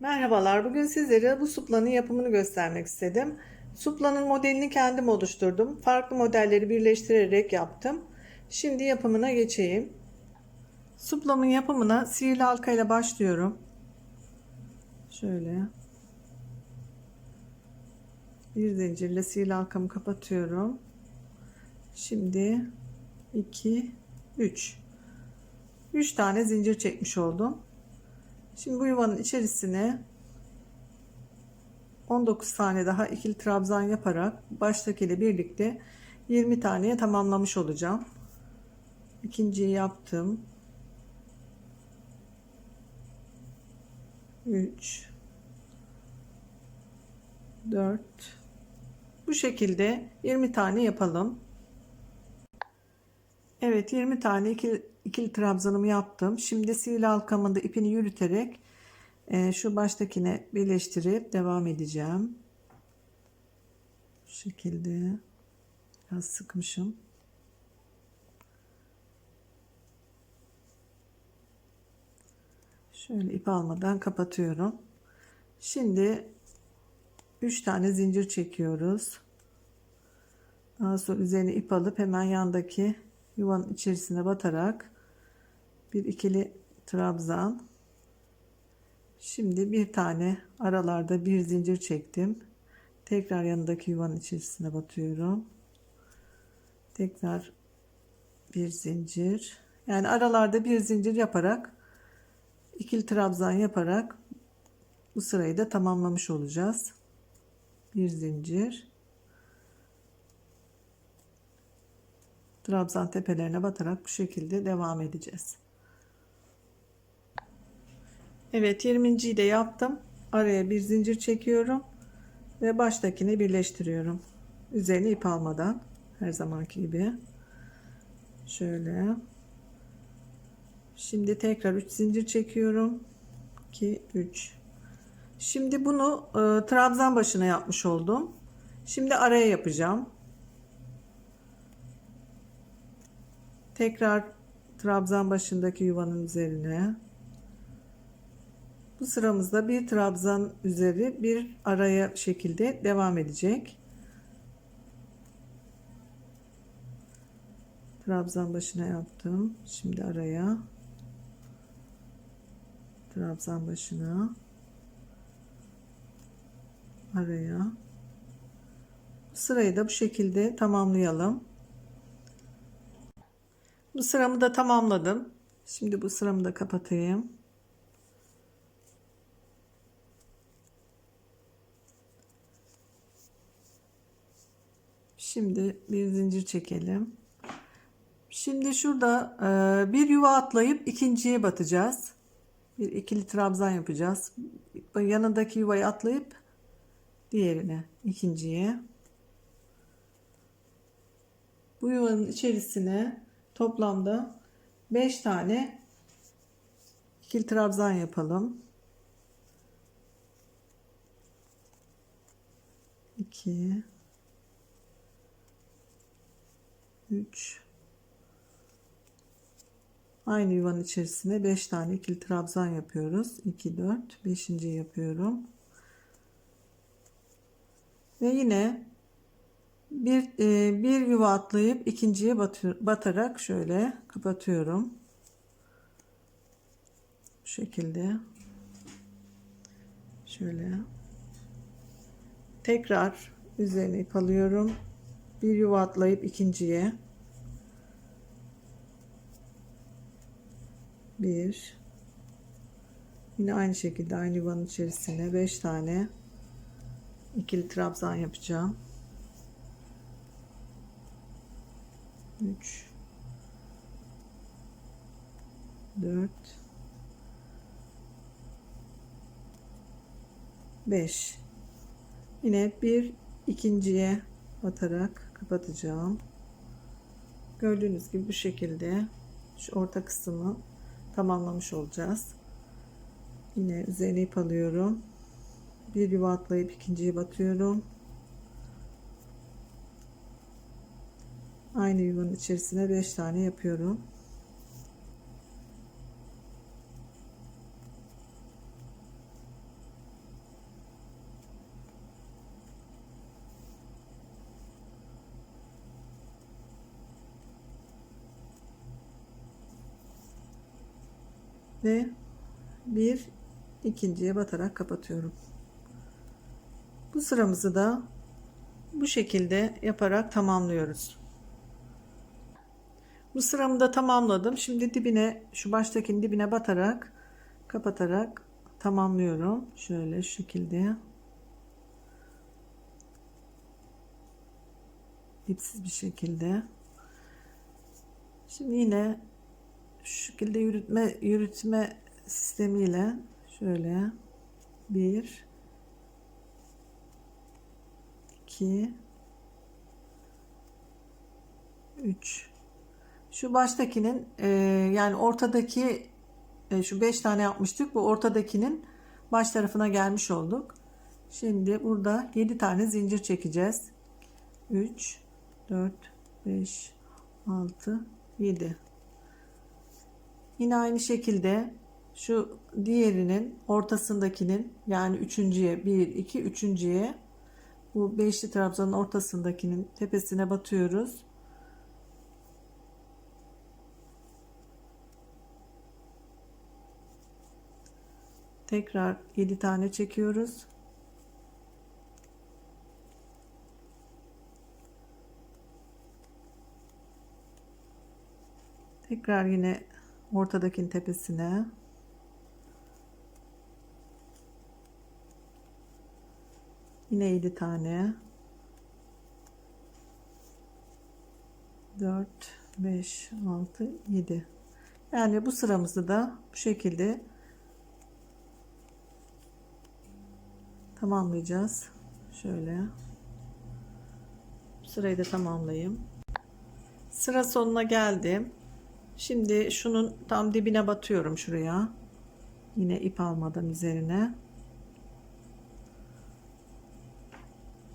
Merhabalar, bugün sizlere bu suplanın yapımını göstermek istedim. Suplanın modelini kendim oluşturdum. Farklı modelleri birleştirerek yaptım. Şimdi yapımına geçeyim. Suplamın yapımına sihirli halka ile başlıyorum. Şöyle. Bir zincirle sihirli halkamı kapatıyorum. Şimdi 2 3 3 tane zincir çekmiş oldum. Şimdi bu yuvanın içerisine 19 tane daha ikili trabzan yaparak baştakiyle birlikte 20 taneye tamamlamış olacağım. İkinciyi yaptım. 3 4 Bu şekilde 20 tane yapalım. Evet 20 tane ikili, ikili trabzanımı yaptım. Şimdi sihirli halkamın da ipini yürüterek e, şu baştakine birleştirip devam edeceğim. Bu şekilde biraz sıkmışım. Şöyle ip almadan kapatıyorum. Şimdi 3 tane zincir çekiyoruz. Daha sonra üzerine ip alıp hemen yandaki yuvanın içerisine batarak bir ikili trabzan. Şimdi bir tane aralarda bir zincir çektim. Tekrar yanındaki yuvanın içerisine batıyorum. Tekrar bir zincir. Yani aralarda bir zincir yaparak ikili trabzan yaparak bu sırayı da tamamlamış olacağız. Bir zincir trabzan tepelerine batarak bu şekilde devam edeceğiz. Evet 20.yi de yaptım. Araya bir zincir çekiyorum ve baştakini birleştiriyorum. Üzerine ip almadan her zamanki gibi. Şöyle. Şimdi tekrar 3 zincir çekiyorum. 2 3. Şimdi bunu e, trabzan başına yapmış oldum. Şimdi araya yapacağım. Tekrar trabzan başındaki yuvanın üzerine. Bu sıramızda bir trabzan üzeri bir araya şekilde devam edecek. Trabzan başına yaptım. Şimdi araya. Trabzan başına. Araya. Sırayı da bu şekilde tamamlayalım. Bu sıramı da tamamladım. Şimdi bu sıramı da kapatayım. Şimdi bir zincir çekelim. Şimdi şurada e, bir yuva atlayıp ikinciye batacağız. Bir ikili trabzan yapacağız. Yanındaki yuvayı atlayıp diğerine ikinciye. Bu yuvanın içerisine toplamda 5 tane ikili trabzan yapalım. 2 3 Aynı yuvanın içerisine 5 tane ikili trabzan yapıyoruz. 2 4 5. yapıyorum. Ve yine bir e, bir yuva atlayıp ikinciye batır, batarak şöyle kapatıyorum. Bu şekilde. Şöyle. Tekrar üzerine ip alıyorum. Bir yuva atlayıp ikinciye. Bir. Yine aynı şekilde aynı yuvanın içerisine 5 tane ikili trabzan yapacağım. 3 4 5 yine bir ikinciye batarak kapatacağım. Gördüğünüz gibi bu şekilde şu orta kısmı tamamlamış olacağız. Yine üzerine ip alıyorum. Bir yuva atlayıp ikinciye batıyorum aynı yuvanın içerisine 5 tane yapıyorum. ve bir ikinciye batarak kapatıyorum. Bu sıramızı da bu şekilde yaparak tamamlıyoruz. Bu da tamamladım. Şimdi dibine şu baştakinin dibine batarak kapatarak tamamlıyorum. Şöyle şu şekilde. İpsiz bir şekilde. Şimdi yine şu şekilde yürütme yürütme sistemiyle şöyle bir 2 3 şu baştakinin e, yani ortadaki e, şu 5 tane yapmıştık. Bu ortadakinin baş tarafına gelmiş olduk. Şimdi burada 7 tane zincir çekeceğiz. 3 4 5 6 7 yine aynı şekilde şu diğerinin ortasındakinin yani üçüncüye 1 2 üçüncüye bu beşli trabzanın ortasındakinin tepesine batıyoruz. Tekrar 7 tane çekiyoruz. Tekrar yine ortadakinin tepesine Yine 7 tane. 4, 5, 6, 7. Yani bu sıramızı da bu şekilde tamamlayacağız. Şöyle. Sırayı da tamamlayayım. Sıra sonuna geldim. Şimdi şunun tam dibine batıyorum şuraya. Yine ip almadan üzerine.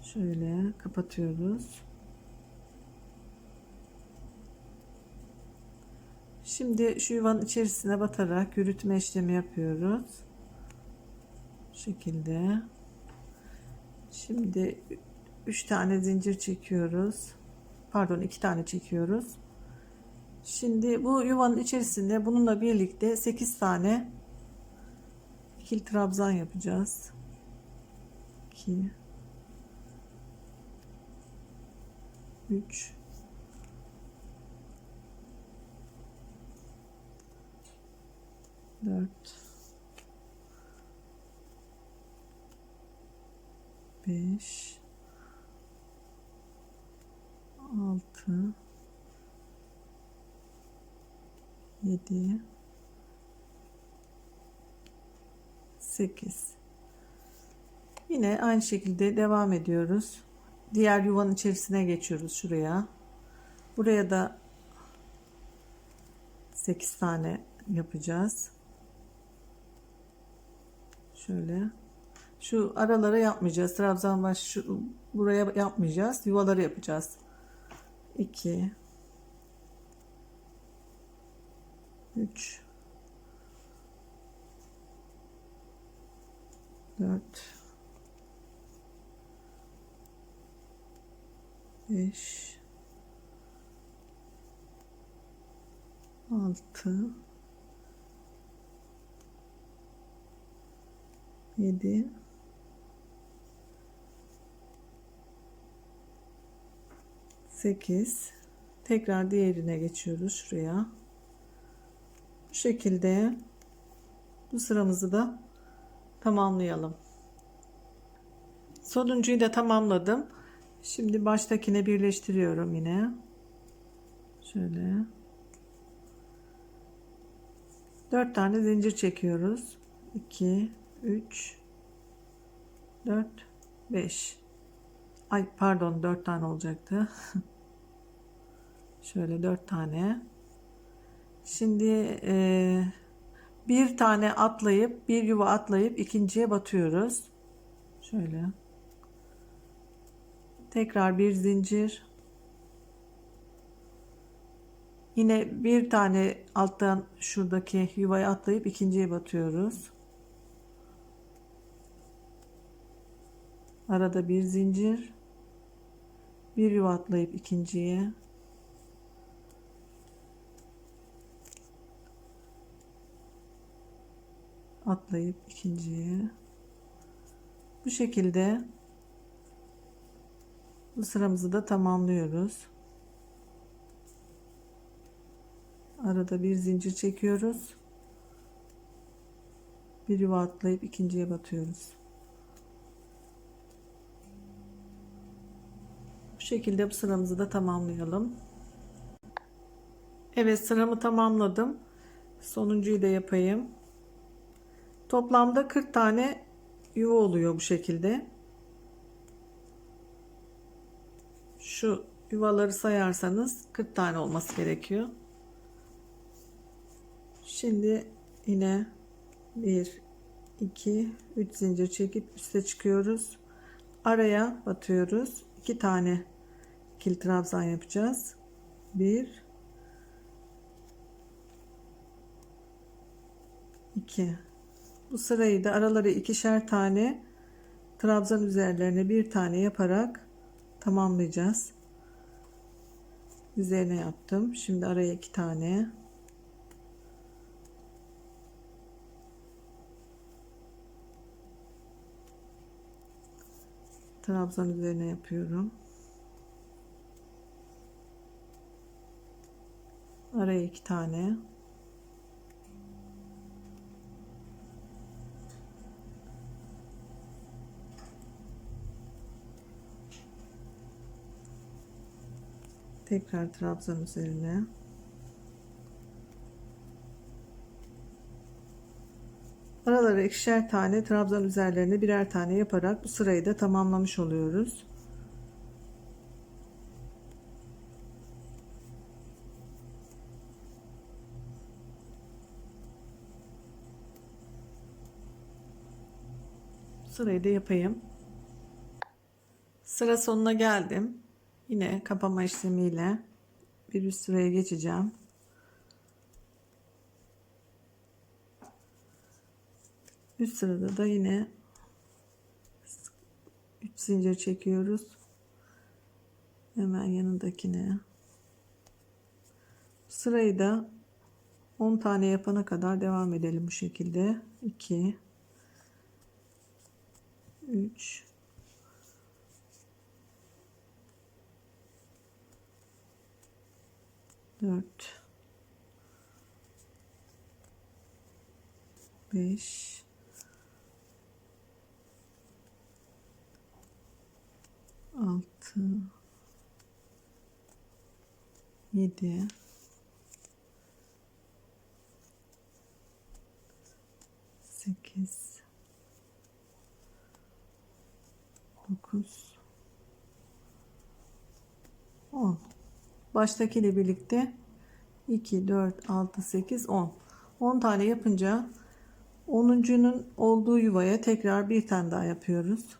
Şöyle kapatıyoruz. Şimdi şu yuvanın içerisine batarak yürütme işlemi yapıyoruz. Bu şekilde. Şimdi 3 tane zincir çekiyoruz. Pardon 2 tane çekiyoruz. Şimdi bu yuvanın içerisinde bununla birlikte 8 tane ikili trabzan yapacağız. 2 3 4 5 6 7 8 Yine aynı şekilde devam ediyoruz diğer yuvanın içerisine geçiyoruz şuraya. Buraya da 8 tane yapacağız. Şöyle. Şu aralara yapmayacağız. Trabzan baş şu buraya yapmayacağız. Yuvaları yapacağız. 2 3 4 5 6 7 8 tekrar diğerine geçiyoruz şuraya bu şekilde bu sıramızı da tamamlayalım sonuncuyu da tamamladım Şimdi baştakine birleştiriyorum yine. Şöyle. 4 tane zincir çekiyoruz. 2 3 4 5 Ay pardon 4 tane olacaktı. Şöyle 4 tane. Şimdi e, bir tane atlayıp bir yuva atlayıp ikinciye batıyoruz. Şöyle. Tekrar bir zincir. Yine bir tane alttan şuradaki yuvaya atlayıp ikinciye batıyoruz. Arada bir zincir. Bir yuva atlayıp ikinciye. Atlayıp ikinciye bu şekilde bu sıramızı da tamamlıyoruz. Arada bir zincir çekiyoruz. Bir yuva atlayıp ikinciye batıyoruz. Bu şekilde bu sıramızı da tamamlayalım. Evet sıramı tamamladım. Sonuncuyu da yapayım. Toplamda 40 tane yuva oluyor bu şekilde. Şu yuvaları sayarsanız 40 tane olması gerekiyor. Şimdi yine 1 2 3 zincir çekip üste çıkıyoruz. Araya batıyoruz. 2 tane ikili trabzan yapacağız. 1 2 bu sırayı da araları ikişer tane trabzan üzerlerine bir tane yaparak tamamlayacağız. Üzerine yaptım. Şimdi araya iki tane. Trabzan üzerine yapıyorum. Araya iki tane. Tekrar trabzan üzerine. Aralara ikişer tane trabzan üzerlerine birer tane yaparak bu sırayı da tamamlamış oluyoruz. Sırayı da yapayım. Sıra sonuna geldim. Yine kapama işlemiyle bir üst sıraya geçeceğim. Üst sırada da yine 3 zincir çekiyoruz. Hemen yanındakine. Sırayı da 10 tane yapana kadar devam edelim bu şekilde. 2 3 dört. Beş. Altı. Yedi. Sekiz. Dokuz. On baştaki ile birlikte 2 4 6 8 10 10 tane yapınca 10'uncunun olduğu yuvaya tekrar bir tane daha yapıyoruz.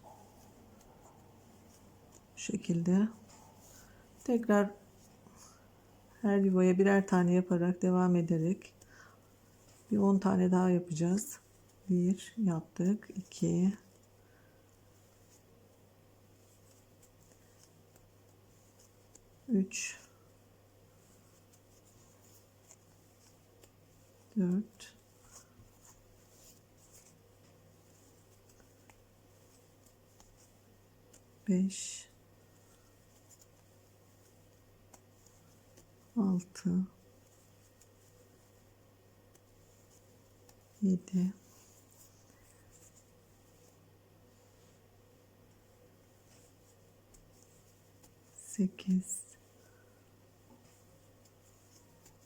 Bu şekilde. Tekrar her yuvaya birer tane yaparak devam ederek bir 10 tane daha yapacağız. 1 yaptık. 2 3 4 5 6 7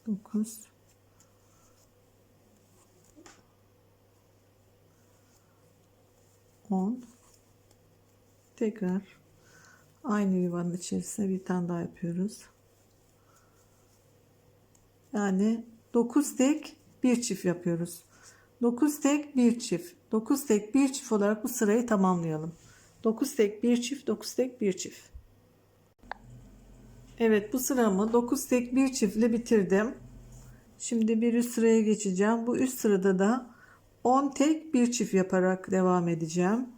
8 9 10 tekrar aynı yuvanın içerisine bir tane daha yapıyoruz. Yani 9 tek bir çift yapıyoruz. 9 tek bir çift. 9 tek bir çift olarak bu sırayı tamamlayalım. 9 tek bir çift, 9 tek bir çift. Evet bu sıramı 9 tek bir çiftle bitirdim. Şimdi bir üst sıraya geçeceğim. Bu üst sırada da 10 tek bir çift yaparak devam edeceğim.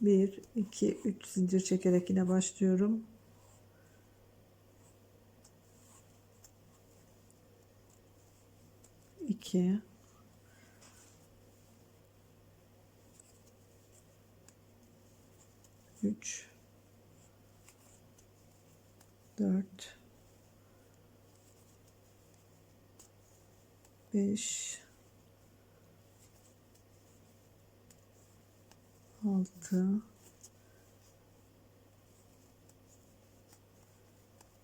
1 2 3 zincir çekerek yine başlıyorum. iki üç dört 5 6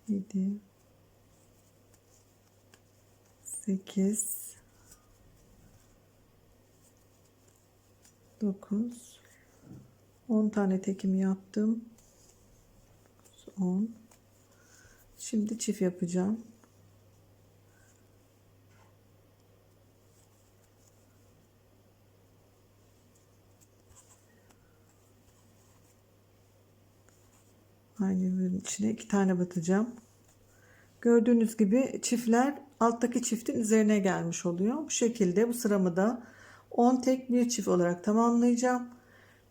7 8 9 10 tane tekimi yaptım. 10 şimdi çift yapacağım aynı içine iki tane batacağım. Gördüğünüz gibi çiftler alttaki çiftin üzerine gelmiş oluyor. Bu şekilde bu sıramı da 10 tek bir çift olarak tamamlayacağım.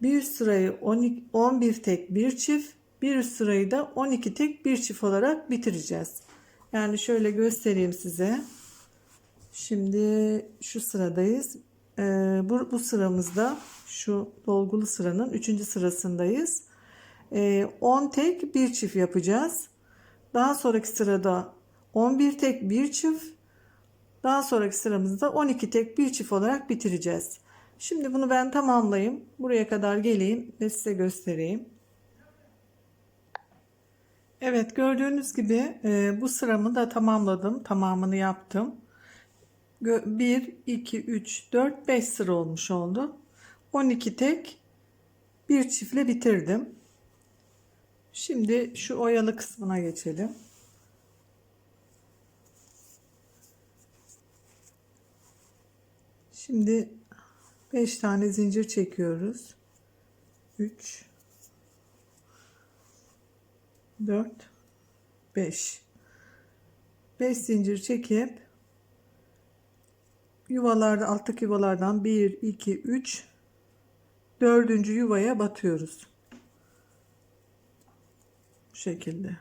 Bir üst sırayı 12, 11 tek bir çift bir üst sırayı da 12 tek bir çift olarak bitireceğiz. Yani şöyle göstereyim size. Şimdi şu sıradayız. Ee, bu, bu sıramızda şu dolgulu sıranın 3. sırasındayız 10 tek bir çift yapacağız daha sonraki sırada 11 tek bir çift daha sonraki sıramızda 12 tek bir çift olarak bitireceğiz. Şimdi bunu ben tamamlayayım. Buraya kadar geleyim ve size göstereyim. Evet gördüğünüz gibi e, bu sıramı da tamamladım. Tamamını yaptım. 1, 2, 3, 4, 5 sıra olmuş oldu. 12 tek bir çiftle bitirdim. Şimdi şu oyalı kısmına geçelim. Şimdi 5 tane zincir çekiyoruz. 3 4 5 5 zincir çekip yuvalarda alttaki yuvalardan 1 2 3 dördüncü yuvaya batıyoruz. Bu şekilde.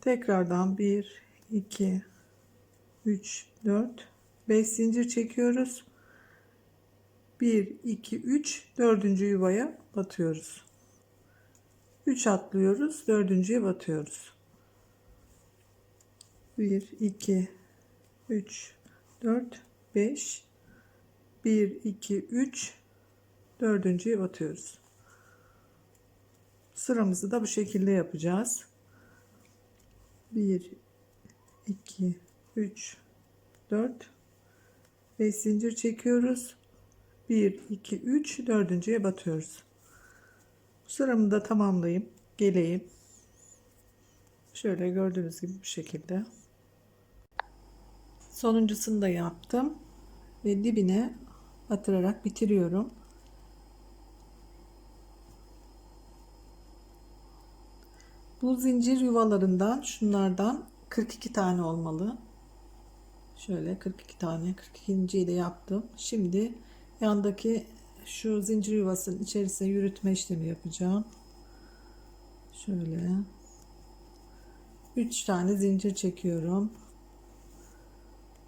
Tekrardan 1 2 3 4 5 zincir çekiyoruz. 1 2 3 dördüncü yuvaya batıyoruz. 3 atlıyoruz, dördüncüye batıyoruz. 1 2 3 4 5 1 2 3 dördüncüye batıyoruz. Sıramızı da bu şekilde yapacağız. 1 2 3 4 5 zincir çekiyoruz. 1 2 3 dördüncüye batıyoruz. Sıramı da tamamlayayım. Geleyim. Şöyle gördüğünüz gibi bu şekilde. Sonuncusunu da yaptım. Ve dibine batırarak bitiriyorum. Bu zincir yuvalarından şunlardan 42 tane olmalı. Şöyle 42 tane 42. de yaptım. Şimdi yandaki şu zincir yuvasının içerisine yürütme işlemi yapacağım. Şöyle 3 tane zincir çekiyorum.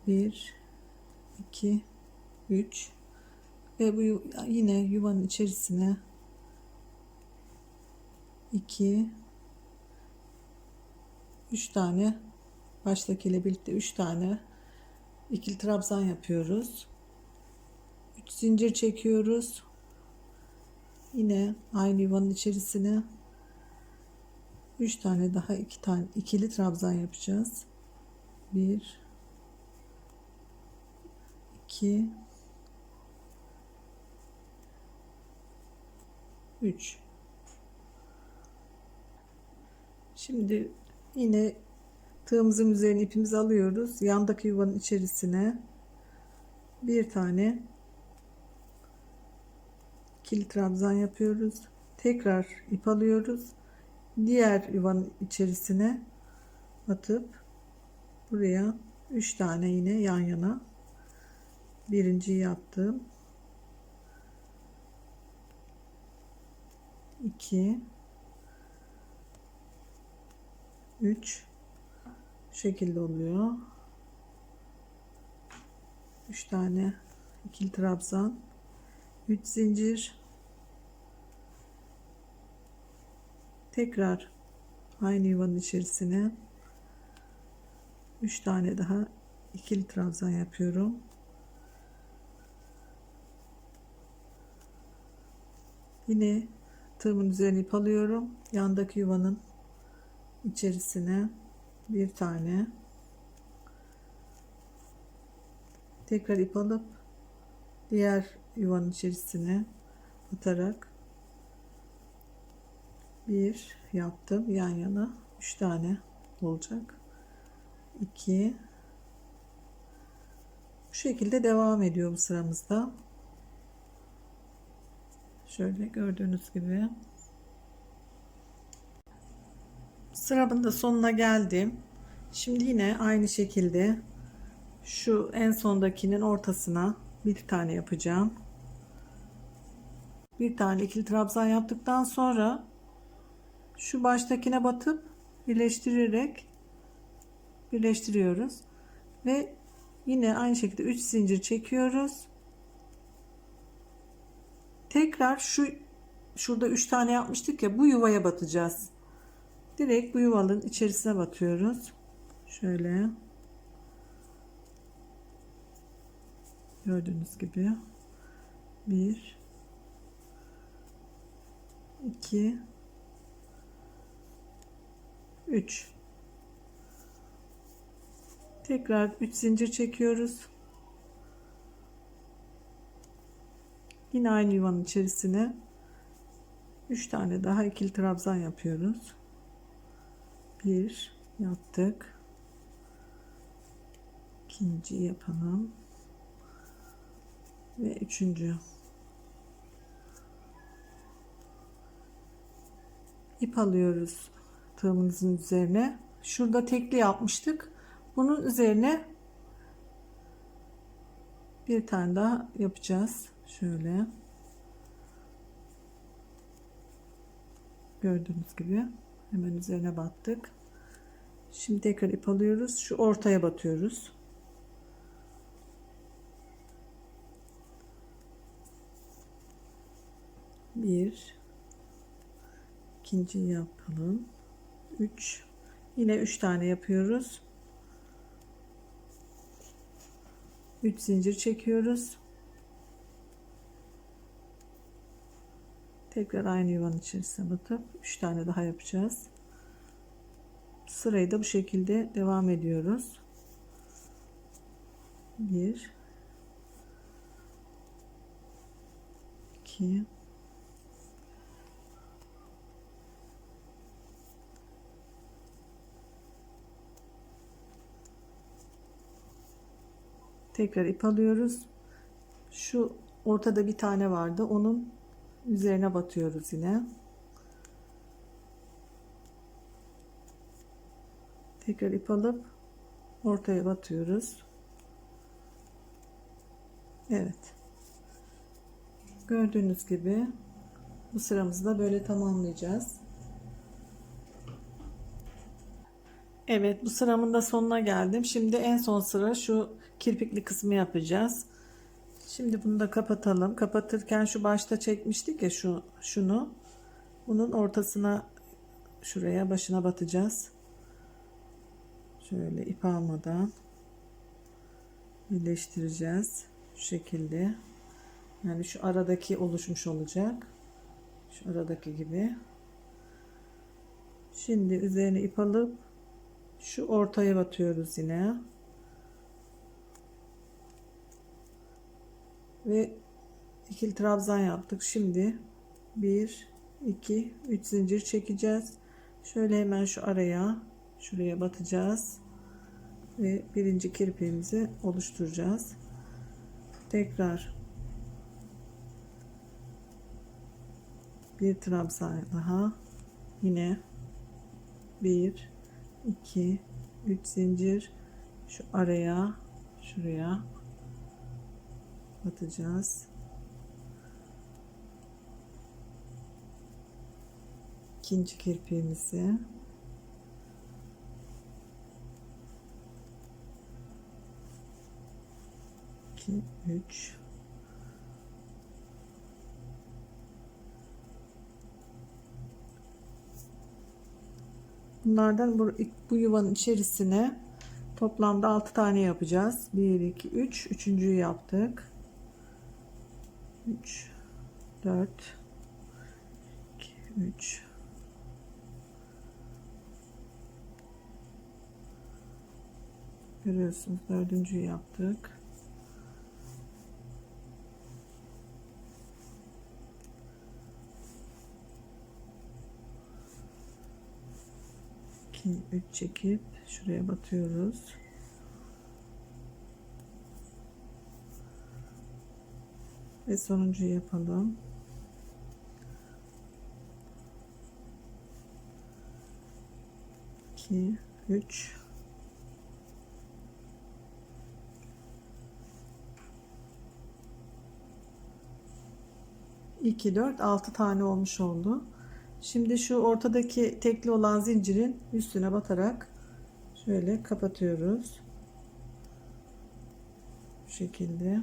1 2 3 ve bu yine yuvanın içerisine 2 3 tane baştakiyle birlikte 3 tane ikili trabzan yapıyoruz. 3 zincir çekiyoruz. Yine aynı yuvanın içerisine 3 tane daha iki tane ikili trabzan yapacağız. 1 2 3 Şimdi yine tığımızın üzerine ipimizi alıyoruz. Yandaki yuvanın içerisine bir tane ikili trabzan yapıyoruz. Tekrar ip alıyoruz. Diğer yuvanın içerisine atıp buraya 3 tane yine yan yana birinciyi yaptım. 2 3 şekilde oluyor. 3 tane ikili trabzan 3 zincir Tekrar aynı yuvanın içerisine 3 tane daha ikili trabzan yapıyorum. Yine tığımın üzerine ip alıyorum. Yandaki yuvanın içerisine bir tane tekrar ip alıp diğer yuvanın içerisine atarak bir yaptım. Yan yana üç tane olacak. 2 bu şekilde devam ediyor bu sıramızda. Şöyle gördüğünüz gibi sıramın da sonuna geldim. Şimdi yine aynı şekilde şu en sondakinin ortasına bir tane yapacağım. Bir tane ikili trabzan yaptıktan sonra şu baştakine batıp birleştirerek birleştiriyoruz. Ve yine aynı şekilde 3 zincir çekiyoruz. Tekrar şu şurada 3 tane yapmıştık ya bu yuvaya batacağız direkt bu yuvanın içerisine batıyoruz. Şöyle. Gördüğünüz gibi. 1 2 3 tekrar 3 zincir çekiyoruz. Yine aynı yuvanın içerisine 3 tane daha ikili trabzan yapıyoruz 1 yaptık. İkinci yapalım. Ve üçüncü. İp alıyoruz tığımızın üzerine. Şurada tekli yapmıştık. Bunun üzerine bir tane daha yapacağız. Şöyle. Gördüğünüz gibi hemen üzerine battık. Şimdi tekrar ip alıyoruz. Şu ortaya batıyoruz. Bir. İkinci yapalım. 3 yine 3 tane yapıyoruz. 3 zincir çekiyoruz tekrar aynı yuvanın içerisine batıp 3 tane daha yapacağız. Sırayı da bu şekilde devam ediyoruz. 1 2 tekrar ip alıyoruz. Şu ortada bir tane vardı. Onun üzerine batıyoruz yine. Tekrar ip alıp ortaya batıyoruz. Evet. Gördüğünüz gibi bu sıramızı da böyle tamamlayacağız. Evet bu sıramın da sonuna geldim. Şimdi en son sıra şu kirpikli kısmı yapacağız. Şimdi bunu da kapatalım. Kapatırken şu başta çekmiştik ya şu şunu. Bunun ortasına şuraya başına batacağız. Şöyle ip almadan birleştireceğiz. Şu şekilde. Yani şu aradaki oluşmuş olacak. Şu aradaki gibi. Şimdi üzerine ip alıp şu ortaya batıyoruz yine. Ve ikili trabzan yaptık. Şimdi 1 2 3 zincir çekeceğiz. Şöyle hemen şu araya şuraya batacağız. Ve birinci kirpiğimizi oluşturacağız. Tekrar bir trabzan daha yine 1 2 3 zincir şu araya şuraya batacağız. İkinci kirpiğimizi iki, üç Bunlardan bu, bu yuvanın içerisine toplamda 6 tane yapacağız. 1, 2, 3. Üçüncüyü yaptık. 3, 4, 2, 3. Görüyorsunuz dördüncüyü yaptık. İki, üç çekip şuraya batıyoruz. Ve sonuncuyu yapalım. İki, üç. 2, 4, 6 tane olmuş oldu. Şimdi şu ortadaki tekli olan zincirin üstüne batarak şöyle kapatıyoruz. Bu şekilde.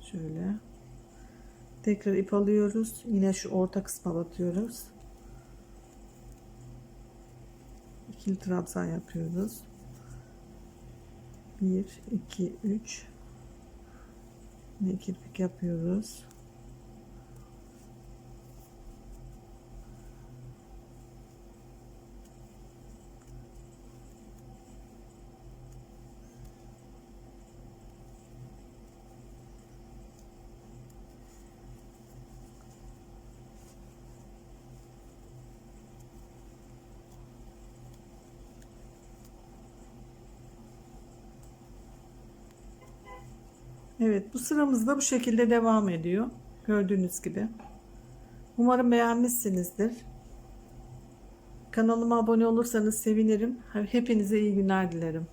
Şöyle. Tekrar ip alıyoruz. Yine şu orta kısma batıyoruz. İkili trabzan yapıyoruz. 1, 2, 3. Yine kirpik yapıyoruz. Evet bu sıramız da bu şekilde devam ediyor. Gördüğünüz gibi. Umarım beğenmişsinizdir. Kanalıma abone olursanız sevinirim. Hepinize iyi günler dilerim.